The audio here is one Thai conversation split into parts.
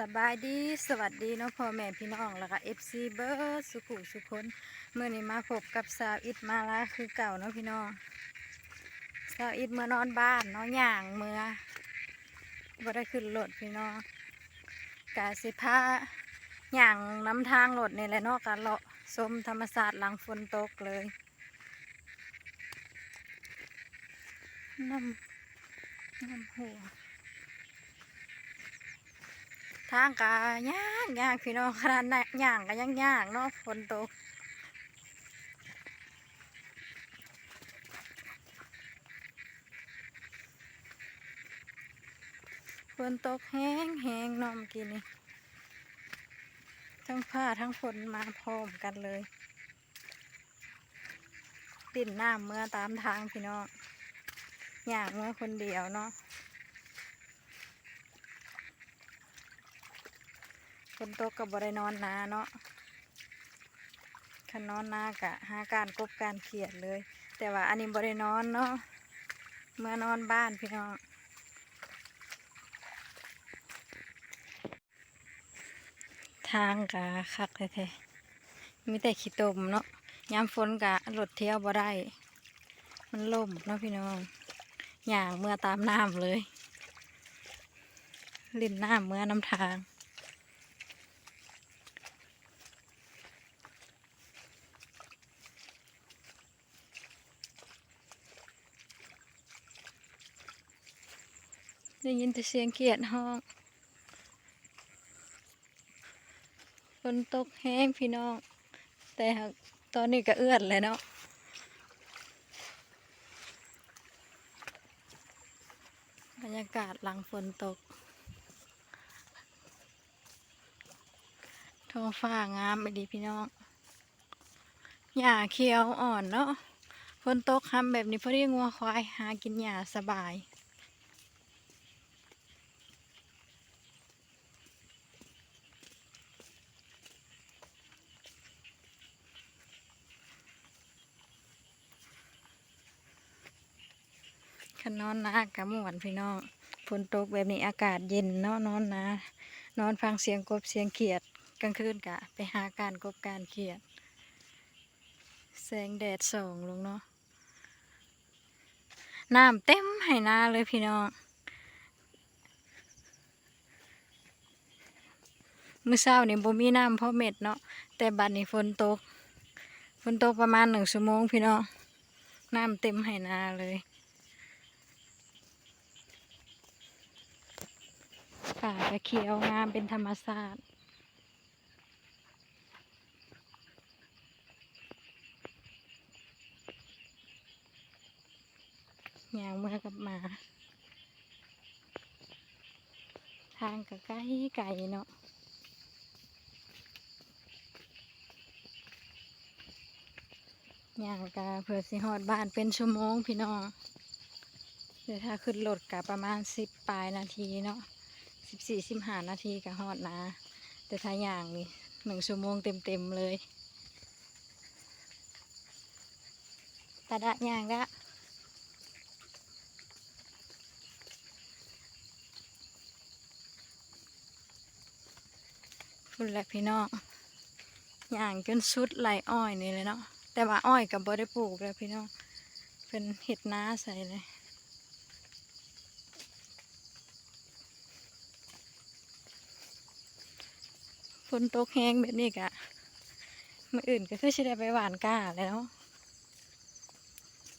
สบายดีสวัสดีเนาะพ่อแม่พี่น้องแล้วก็เอฟซีเบิร์ดสุขุสุคนเมื่อนี้มาพบกับสาวอิดมาลาคือเก่าเนาะพี่น้องสาวอิดเมื่อนอนบ้านเนาะย่างเมื่อบ่ได้ขึ้นรถพี่น้องกาสิพาย่างน้ำทางรถนี่แหละเนาะกันเลาะชมธรรมศาสตร์หลังฝนตกเลยน้ำน้ำหัว ทางกายากยากพี่น้องขนาดนั้นย่างก็ยังยากเนาะฝนตกฝนตกแห้งแห้งเนาะเมื่อกี้นี้ทั้งผ้าทั้งฝนมาพร้อมกันเลยติ่นน้ำเมื่อตามทางพี่น้องย่างเมื่อคนเดียวเนาะ ฝนตกกับบรินอนนาเนาะคันนอนนากะหาการกบการเขียดเลย แต่ว่าอันนี้บรินอนเนาะเมื่อนอนบ้านพี่น้องทางกะคักแท้ๆมีแต่ขี้ตมเนาะยามฝนกะรถเที่ยวบ่ได้ มันล่มเนาะพี่น้องอย่างเมื่อตามน้ำเลย ลิ่นน้ำเมื่อน้ำทาง ได้ยินแต่เสียงเขียดห้องฝนตกแห้งพี่น้อง แต่ตอนนี้ก็เอื้อนเลยเนาะบรรยากาศหลังฝนตกท้องฟ้างามไปดีพี่น้องหญ้าเขียวอ่อนเนาะฝนตกคำแบบนี้พอดีงัวควายหากินหญ้าสบาย อนนากะม่วนพี่น้องฝนตกแบบนี้อากาศเย็นเนาะนอนนะ นอนฟังเสียงกบเสียงเขียดกลางคืนกะ ไปหาการกบการเขียด แสงแดดส่องลงเนาะน้ำเต็มให้นาเลยพี่น้องมื้อเช้านี่บ่มีน้ำเพราะเม็ดเนาะแต่บัดนี้ฝนตกฝนตกประมาณหนึ่งชั่วโมงพี่น้องน้ำเต็มให้นาเลย ป่ากระเขียวงามเป็นธรรมชาติอย่างเมื่อกับหมา ทางก็ใกล้ไก่เนาะอย่างกะเพื่อสิฮอดบ้านเป็นชั่วโมงพี่น้องเดี๋ยวถ้าขึ้นรถกะประมาณสิบปลายนาทีเนาะ สิบสี่สิบห้านาทีก็ฮอดนะ แต่ถ้าอย่างนี่หนึ่งชั่วโมงเต็มๆเลยตาดะย่างละคุณแหละพี่น้องย่างจนสุดไหลอ้อยนี่เลยเนาะแต่ว่าอ้อยกับบ่ได้ปลูกแล้วพี่น้องเป็นเห็ดน้าใส่เลย นตกแห้งแบบนี้กะมื่ออื่นก็คือสิได้ไปหวานก้าแล้ว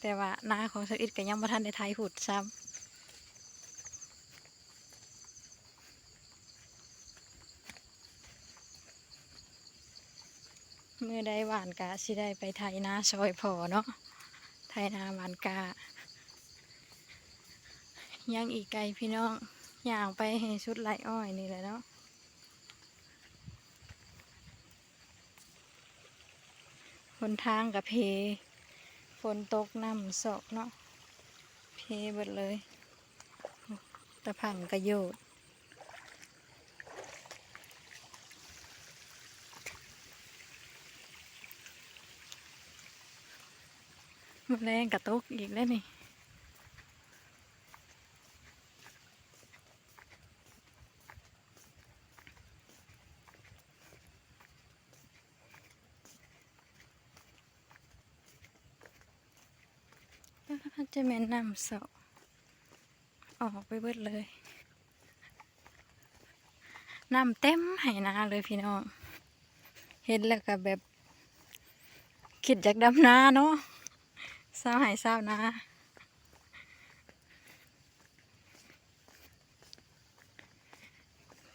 แต่ว่านาของสวิตก็ยังบ่ทันได้ไทยหุดซ้ำเมื่อได้หวานกาสิได้ไปไทยนาซอยพอเนาะไทยนาหวานกายังอีกไกลพี่น้องอย่างไปให้ชุดไหลอ้อยนี่แหละเนาะ หนทางกับเพ ฝนตกน้ำสอกเนาะ เพเบิดเลย ตะพังกระโยดมดแรงกระตกอีกแล้วนี่ ฝ จะแม่นน้ำเสาออกไปเบิดเลย น้ำเต็มไหนาเลยพี่น้อง เห็นแล้วก็แบบ คิดจากดำนาเนาะเศร้าหายเศร้านา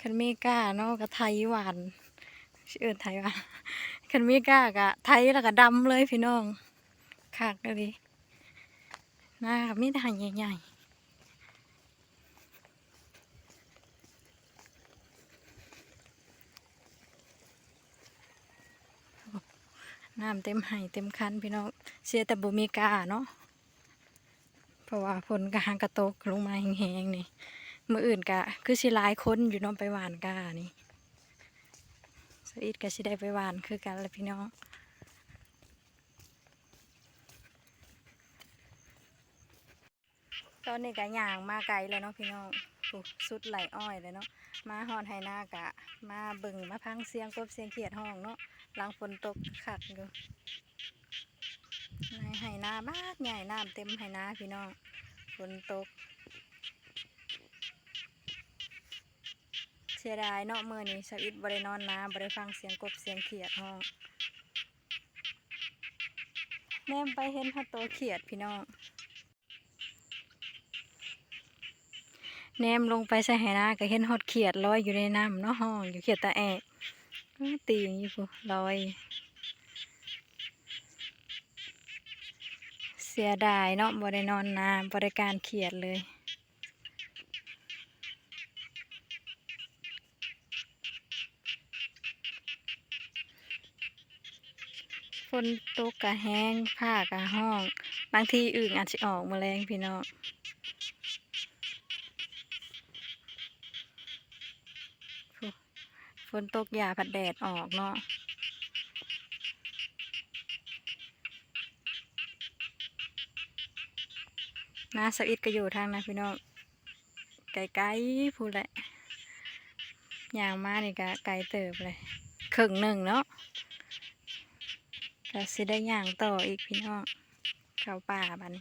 คันเมก้าเนาะก็ไทยหวานชื่อเอินไทยหวานคันเมก้ากะไทยแล้วก็ดำเลยพี่น้องขากเลย นากับมีแต่หางใหญ่ๆน้ำเต็มไหเต็มคันพี่น้องเสียแต่บุมีกาเนาะเพราะว่าฝนกางกระตกลงมาแห้งๆนี่มืออื่นกะ คือสิลายคนอยู่น้องไปหวานกานี่สอีดก็สิได้ไปหวานคือกันละพี่น้อง อนนี้ก็ย่างมาไกลแล้วเนาะพี่น้องปุ๊บสุดไหลอ้อยเลยเนาะ มาหอนไฮนากะ มาบิ่งมาพังเสียงกบเสียงเขียดห้องเนาะ หลังฝนตกขัดอยู่ในไฮนาบ้ากใหญ่น้ำเต็มไฮนาพี่น้อง ฝนตก เสียดายเนาะเมื่อนี้สวิตบรินอนนาบริฟังเสียงกบเสียงเขียดห้องแนมไปเห็นพระโตวเขียดพี่น้อง แนมลงไปใส่ไหนาก็เห็นฮอดเขียดลอยอยู่ในน้ำเนาะห้องอยู่เขียดตาแอกตีอย่างนี้พูลอย เสียดายเนาะบ่ได้นอนนาบริการเขียดเลยฝนตกกะแห้งผ้ากะห้อง บางทีอึ่งอาจจะออกมาแรงพี่น้อง ฝนตกหยาผัดแดดออกเนาะนาสวิตก็อยู่ทางนะพี่น้องไกลๆพูดแหละยางมานี่ก็ไกลเติบเลยครึ่งหนึ่งเนาะก็สิได้ย่างต่ออีกพี่น้องเข้าป่าบัน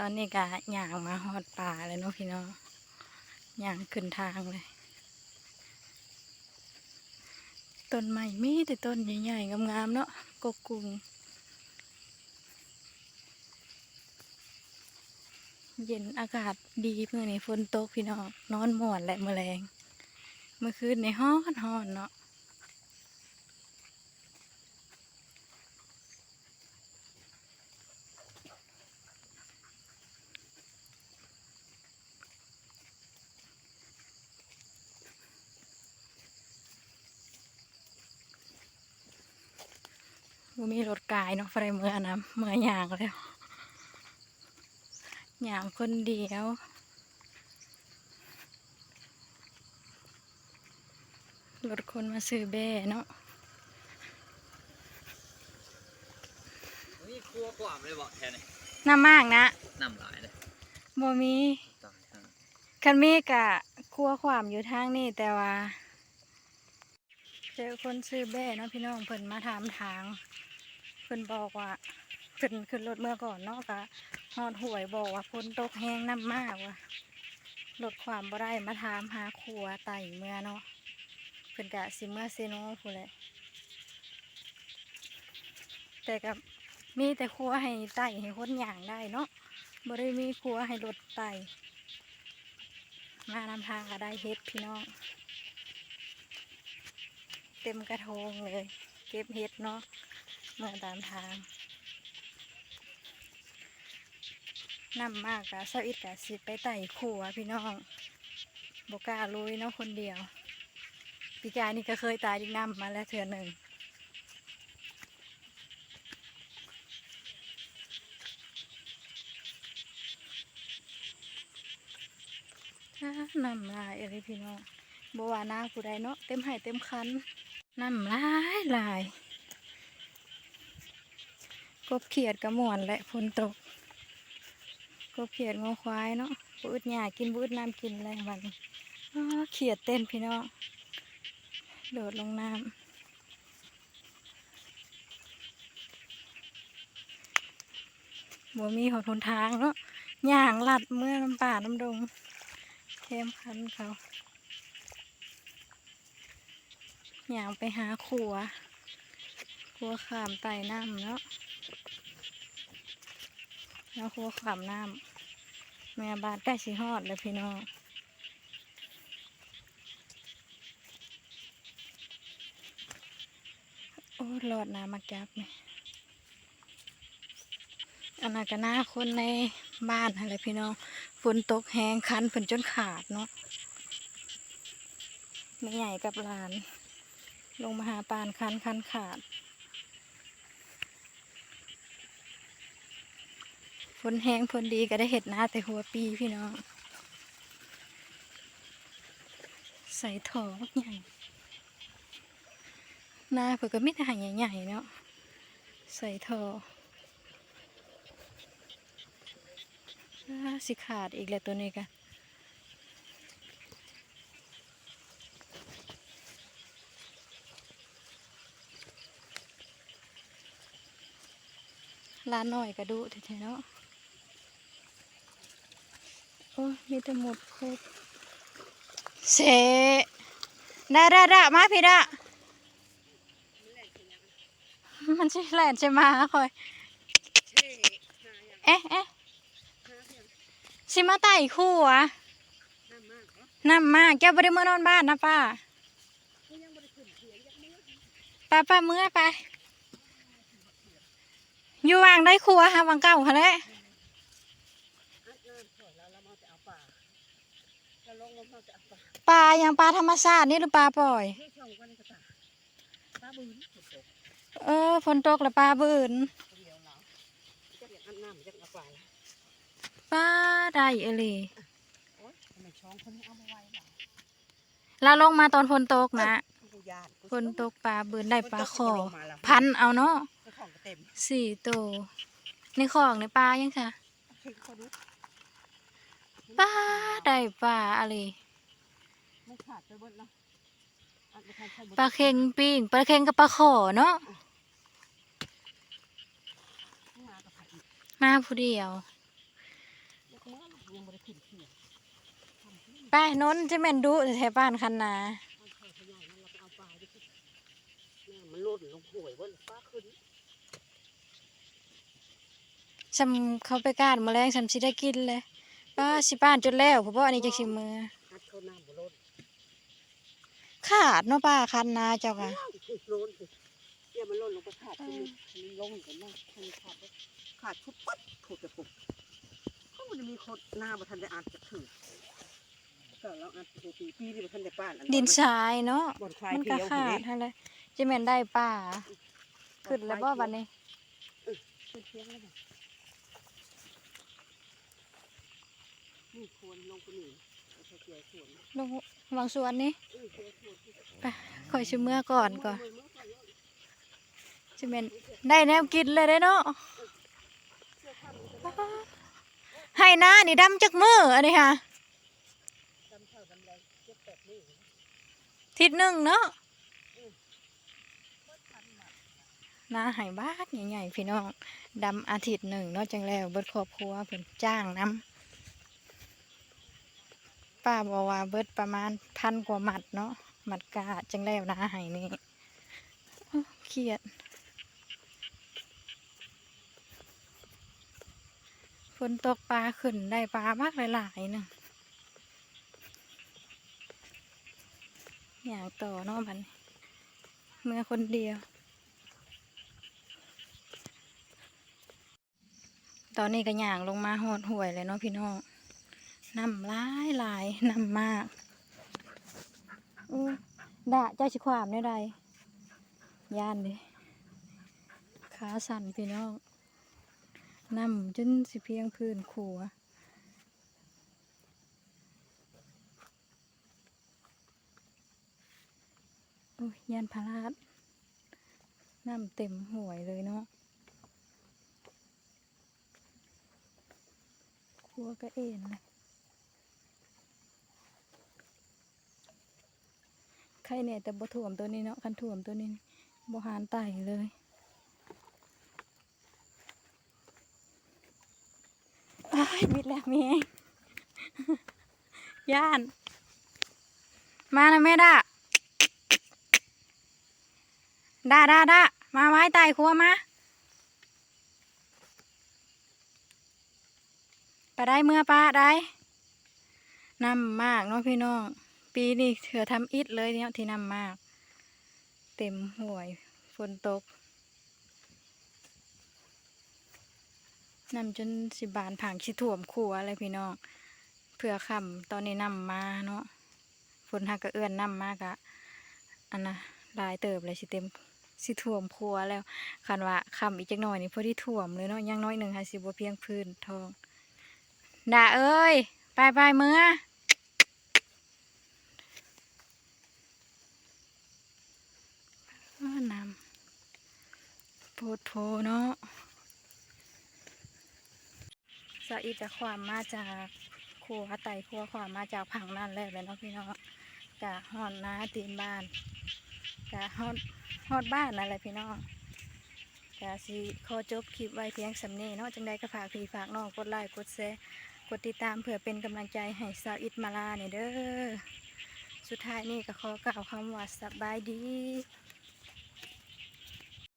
ตอนนี้ก็ย่างมาฮอดป่าเลยเนาะพี่น้องย่างขึ้นทางเลยต้นไม้มีแต่ต้นใหญ่ๆงามๆเนาะกกกุงเย็นอากาศดีเมื่อนี้ฝนตกพี่น้องนอนหมอนและแมลงเมื่อคืนในห้อนห้อนเนาะ บ่มีรถกายเนาะไฟเมื่อนะเมื่อย่างแล้วย่างคนเดียวรถคนมาซื้อแบ่เนาะนี่ครัวกวามเลยบอกแค่นี้น้ำมากนะน้ำหลายเลยบ่มีตายฮะคันมีกะครัวความอยู่ทางนี่แต่ว่าเจอคนซื้อแบ่เนาะพี่น้องเพิ่นมาถามทาง เพิ่นบอกว่าเพิ่นขึ้นรถเมื่อก่อนเนาะกะฮอดหวยบอกว่าฝนตกแห้งน้ำมากว่ะรถความบ่ได้มาถามหาครัวไต่เมื่อเนาะเพิ่นกะสิเมื่อเซโนพู้นแหละแต่กับมีแต่ครัวให้ไต่ให้คนอย่างได้เนาะบ่ได้มีครัวให้รถไต่มานำทางก็ได้เฮ็ดพี่น้อง เต็มกระทงเลย เก็บเฮ็ดเนาะ มื่อตามทางนำมากกะเสาอิดกะสิไปไต่ขัวพี่น้องบกล้าลุยเนาะคนเดียวปีกายนี่ก็เคยตายดิน้ำมาแล้วเถื่อหนึ่งอ้ำลายอะไรพี่น้องบวานาผู้ใดเนาะเต็มให้เต็มคันน้ำลายลาย กบเขียดกระหม่อนและฝนตกกบเขียดงอควายเนาะบูดหญ้ากินบูดน้ำกินอะไรวันเขียดเต้นพี่น้องโดดลงน้ำบัวมีหดทุนทางเนาะย่างลัดเมื่อน้ำป่าน้ำดงเข้มขันเขาอย่างไปหาขัวขัวขามไต่น้ำเนาะ แล้วขัวขามน้ำแม่บาดใกล้สิฮอดเลยพี่น้องโอ้รอดน้ำมาจับเนี่ยอันนั้นก็น่าคนในบ้านอะไรพี่น้องฝนตกแห้งคันฝนจนขาดเนาะไม่ใหญ่กับหลาน ลงมาหาปานคันคันขาด ฝนแห้งฝนดีก็ได้เห็ดหน้าแต่หัวปีพี่น้อง ใส่ถอกใหญ่หน้าเผื่อก็มิถหายใหญ่ๆเนาะใส่ทอสิขาดอีกแล้วตัวนี้กันร้านหน่อยกระดูแท้ๆเนาะ อ้ยมีแต่หมดครบเสได้ได้ได้มาพี่ดะมันชื่อแหลนใช่มาคอย เอ๊ะเอ๊ะสิมาไต่คู่วะน้ำมากแกบ่ได้เมื่อนอนบ้านนะป้า ป้าป้าเมื่อไป อยู่วางได้ครัวฮะวางเก่าค่ะแหละ ปลาอย่างปลาธรรมชาตินี่หรือปลาปล่อย เออฝนตกแล้วปลาบืนปลาได้เอลีเราลงมาตอนฝนตกนะฝนตกปลาบืนได้ปลาคอพันเอาเนาะสี่ตัวในของในปลายังค่ะปลาได้ปลาอะไร ปลาเค็งปิ้งปลาเค็งกับปลาขอเนาะมาผู้เดียวไปนนจะแม่นดุแถวบ้านคันนามันล่นลงห่วยเว่าฟ้าขึ้นชำเขาไปกาดมาแรงชำสิได้กินเลยป้าสิป้านจนแล้วเพราะว่าอันนี้จะชิมมือ ฮัดเข้าน้ำบ่ล่น ขาดเนาะป้าคันนาเจ้าค่ะล่นสิเดี๋ยวมันล่นลงไปขาดตรงนี้มันลงกันนะมันขาดเลยขาดชุบปั๊บถูกจะปุ๊บเขามันจะมีคนหน้าบ่ทันได้อ่านจะถือก็เราอ่านตัวปีปีที่บ่ทันได้ป้านอัดินทรายเนาะบ่อนคลายมันเกก็ลียวขาดนี่ฮะเลยจะแม่นได้ป่าขึ้นแล้วบ่บัดนี้ขึ้นเทียงแล้วบ่นี่ควรลงไปนี่เอาไปเกี่ยวสวนลงวางสวนนี่เออเกี่ยวสวนที่ไปคอยชิมเมื่อก่อนก่อนจะแม่นได้แนวกินเลยได้เนาะให้หน้านี่ดำจักมืออันนี้ค่ะดำเท่าดำแรงเจ็บแปดนี่ทิศหนึ่งเนาะหน้าใหายบ้านใหญ่ๆพี่น้องดำอาทิตย์หนึ่งเนาะจังแล้วเบิดครอบครัวเพิ่นจ้างน้ำ ป้าบอกว่าเบิดประมาณพันกว่าหมัดเนาะหมัดกาจังแล้วน้าหายนี่เครียดฝนตกปลาขึ้นได้ปลามากหลายๆหนึงอย่างต่อเนาะบันเมื่อคนเดียว ตอนนี้ก็ย่างลงมาหอดห่วยเลยเนาะพี่น้อง น้ำลายลายน้ำมากด่าเจ้าชิความได้ใดย่านเลยขาสั่นพี่น้องน้ำจนสิเพียงพื้นขัวโอ้ยยานพาราดน้ำเต็มห่วยเลยเนาะครัวก็เอ็นเลย ใครเนี่ยแต่บ่ถ่วมตัวนี้เนาะคันถ่วมตัวนี้บ่หานไตเลยอ้ายมิดแล้วเมียย่าน มานะแม่ด่าด่าด่าด่ามาไว้ใต้ครัวมาปลาได้เมื่อปลาได้นำมากเนาะพี่น้อง ปีนี้เถือทำอิดเลยเนี่ยที่นำมาก เต็มห่วยฝนตกนำจนสิบานผังชิถ่วมขัวอะไรพี่น้องเพื่อคำตอนนี้นำมาเนาะฝนหักกระเอื้อนนำมากอะอันนะลายเติบเลยสิเต็มสิถ่วมครัวแล้วคันว่าคำอีกจักหน่อยนี่พอที่ถ่วมเลยเนาะยังน้อยหนึ่งค่ะสิบ่เพียงพื้นทองด่าเอ้ยไปไปเมื่ออนำ โพดโพเนาะสะอีจะความมาจากครัวไต่ครัวความมาจากผังนั่นแหละเลยเนาะพี่น้องกะฮอดนาตีนบ้านกะฮอดฮอดบ้านนั่นแหละพี่น้องกะสิขอจบคลิปไว้เพียงสำเนีเนาะจังใดก็ฝากพี่ฝากน้องกดไลค์กดแชร์กดติดตามเพื่อเป็นกำลังใจให้สาวอิดมาลาเนี่ยเด้อสุดท้ายนี่ก็ขอกล่าวคำว่าสบายดี